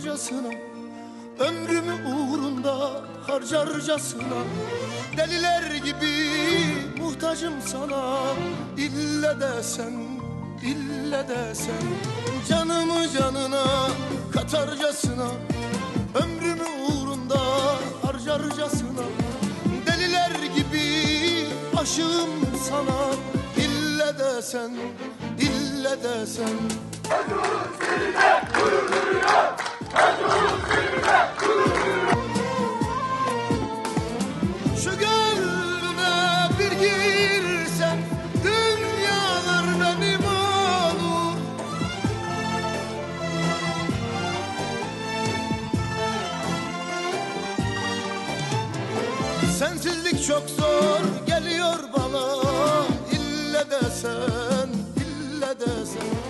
harcarcasına Ömrümü uğrunda harcarcasına. Deliler gibi muhtacım sana İlle desen, ille desen Canımı canına katarcasına Ömrümü uğrunda harcarcasına. Deliler gibi aşığım sana İlle desen, ille desen Hadi Sensizlik çok zor geliyor bana. İlle de sen, ille de sen